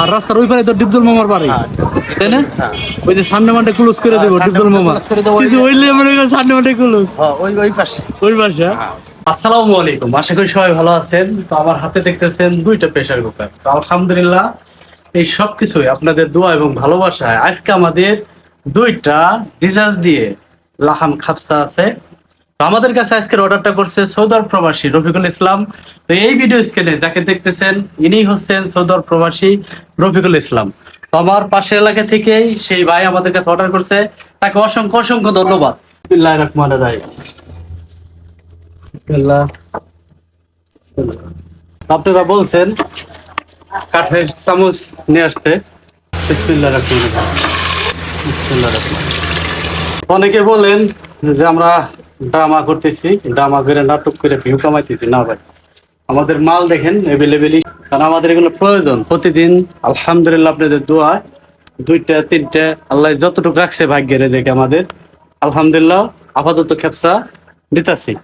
আর রাস্তার ওই পারে তো ডিপজল মামার বাড়ি। তাই না? হ্যাঁ। ওই যে সামনে মাঠে ক্লোজ করে দেবো হ্যাঁ, ডিপজল মামা। ওই কিন্তু যে- ওই লেভেলে সামনে মাঠে ক্লোজ হ্যাঁ, ওই ওই পাশে। ওই পাশে? আসসালামু আলাইকুম আশা করি সবাই ভালো আছেন। তো আমার হাতে দেখতেছেন দুইটা প্রেসার কুকার তো আলহামদুলিল্লাহ এই সব কিছুই আপনাদের দোয়া এবং ভালোবাসায় আজকে আমাদের দুইটা ডিজাইন দিয়ে লাহান খাপসা আছে। আমাদের কাছে আজকের অর্ডারটা করছে সৌদর প্রবাসী রফিকুল ইসলাম। তো এই ভিডিও স্ক্রিনে যাকে দেখতেছেন ইনি হচ্ছেন সৌদর প্রবাসী রফিকুল ইসলাম। তো আমার পাশের এলাকা থেকেই সেই ভাই আমাদের কাছে অর্ডার করছে। তাকে অসংখ্য অসংখ্য ধন্যবাদ। বিসমিল্লাহির রহমানির রহিম। বিসমিল্লাহ। বিসমিল্লাহ। আপনারা বলছেন কাঠের চামচ নিয়ে আসতে। রহমান বিসমিল্লাহ রহমান অনেকে বলেন যে আমরা ড্রামা করতেছি ড্রামা করে নাটক করে ভিউ কামাইতেছি। না ভাই আমাদের মাল দেখেন এভেলেবেলই কারণ আমাদের এগুলো প্রয়োজন প্রতিদিন। আলহামদুলিল্লাহ আপনাদের দোয়া দুইটা তিনটা আল্লাহ যতটুকু রাখছে ভাগ্যের দেখে আমাদের। আলহামদুলিল্লাহ আপাতত খেপসা দিতাছি।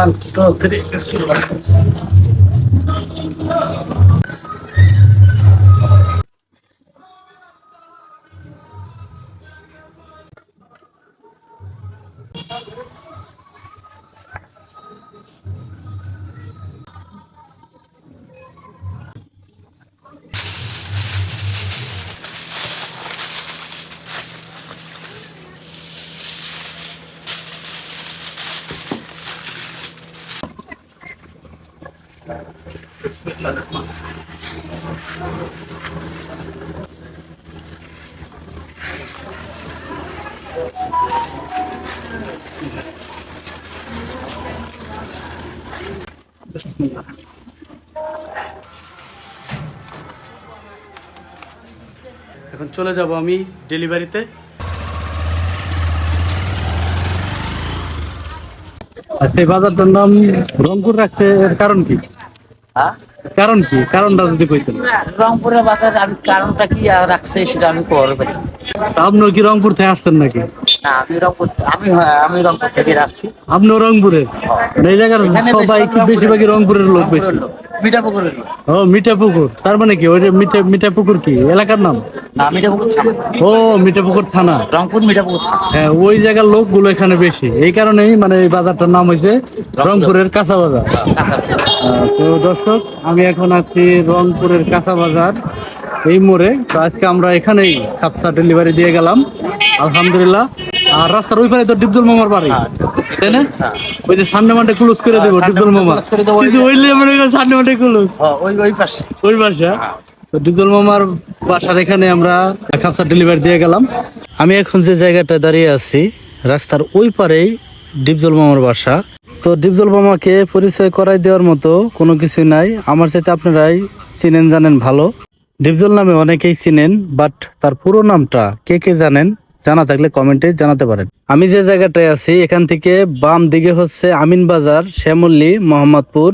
One, two, three, এখন চলে যাব আমি ডেলিভারিতে। এই বাজারটার নাম রংপুর রাখছে এর কারণ কি? কারণ কি? কারণটা যদি কইতেন। রংপুরের বাজার আমি কারণটা কি রাখছে সেটা আমি আপনিও কি রংপুর থেকে আসছেন নাকি? না আমি রংপুর আমি হ্যাঁ, আমি রংপুর থেকে আসছি। আপনিও রংপুরের মানে এই জায়গার সবাই বেশিরভাগ বেশিরভাগই রংপুরের লোক বেশি। মিঠাপুকুরের লোক। ও মিঠা পুকুর তার মানে কি? ওই মিঠা মিঠা পুকুর কি? এলাকার নাম? না মিঠাপুকুর থানা। ও রংপুর মিঠাপুকুর থানা। হ্যাঁ ওই জায়গার লোকগুলো এখানে বেশি। এই কারণেই মানে এই বাজারটার নাম হয়েছে রংপুরের কাঁচা বাজার। তো দর্শক আমি এখন আছি রংপুরের কাঁচা বাজার এই মোড়ে। তো আজকে আমরা এখানেই খাপসা ডেলিভারি দিয়ে গেলাম। আলহামদুলিল্লাহ। আর রাস্তার ওই পারে তো ডিপজল মামার বাড়ি। তাই না? হ্যাঁ। ওই যে সামনে মাঠে ক্লোজ করে দেবো হ্যাঁ, ডিপজল মামা। ওই সামনে মাঠে ক্লোজ হ্যাঁ, ওই ওই পাশে। ওই বাসা ডিপজল মামার বাসার এখানে আমরা খাপসা ডেলিভারি দিয়ে গেলাম। আমি এখন যে জায়গাটা দাঁড়িয়ে আছি, রাস্তার ওই পারেই ডিপজল মামার বাসা। তো ডিপজল মামাকে পরিচয় করাই দেওয়ার মতো কোনো কিছু নাই। আমার চাইতে আপনারাই চিনেন, জানেন ভালো। ডিপজল নামে অনেকেই চিনেন বাট তার পুরো নামটা কে কে জানেন, জানা থাকলে কমেন্টে জানাতে পারেন। আমি যে জায়গাটায় আছি, এখান থেকে বাম দিকে হচ্ছে আমিন বাজার শ্যামল্লী মোহাম্মদপুর,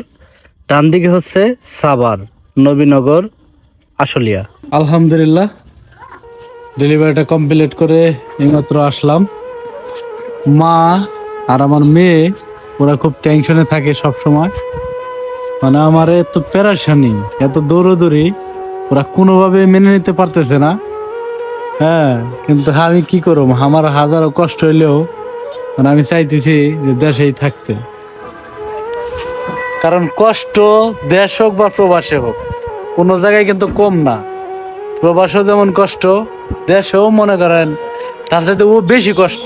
ডান দিকে হচ্ছে সাবার নবীনগর আশুলিয়া। আলহামদুলিল্লাহ ডেলিভারিটা কমপ্লিট করে এইমাত্র আসলাম। মা আর আমার মেয়ে, ওরা খুব টেনশনে থাকে সব সময় মানে আমার এত পেরাশানি, এত দৌড়দৌড়ি, ওরা কোনোভাবে মেনে নিতে পারতেছে না। হ্যাঁ কিন্তু আমি কি করব? আমার হাজারো কষ্ট হইলেও মানে আমি চাইতেছি যে দেশেই থাকতে। কারণ কষ্ট দেশ হোক বা প্রবাসে হোক কোনো জায়গায় কিন্তু কম না। প্রবাসও যেমন কষ্ট, দেশেও মনে করেন তার সাথে ও বেশি কষ্ট।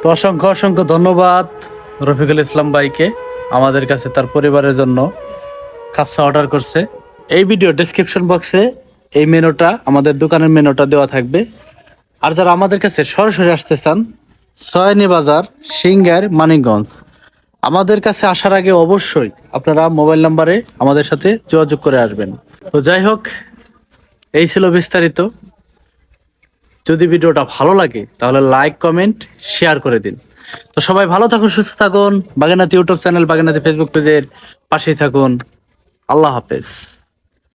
তো অসংখ্য অসংখ্য ধন্যবাদ রফিকুল ইসলাম ভাইকে আমাদের কাছে, তার পরিবারের জন্য। খাপসা অর্ডার করছে। এই ভিডিও ডিসক্রিপশন বক্সে এই মেনুটা, আমাদের দোকানের মেনুটা দেওয়া থাকবে। আর যারা আমাদের কাছে সরাসরি আসতে চান, সয়নি বাজার, সিঙ্গার, মানিকগঞ্জ। আমাদের কাছে আসার আগে অবশ্যই আপনারা মোবাইল নাম্বারে আমাদের সাথে যোগাযোগ করে আসবেন। তো যাই হোক, এই ছিল বিস্তারিত। যদি ভিডিওটা ভালো লাগে, তাহলে লাইক, কমেন্ট, শেয়ার করে দিন। তো সবাই ভালো থাকুন, সুস্থ থাকুন। বাগানাতি ইউটিউব চ্যানেল, বাগানাতি ফেসবুক পেজের পাশেই থাকুন। আল্লাহ হাফেজ।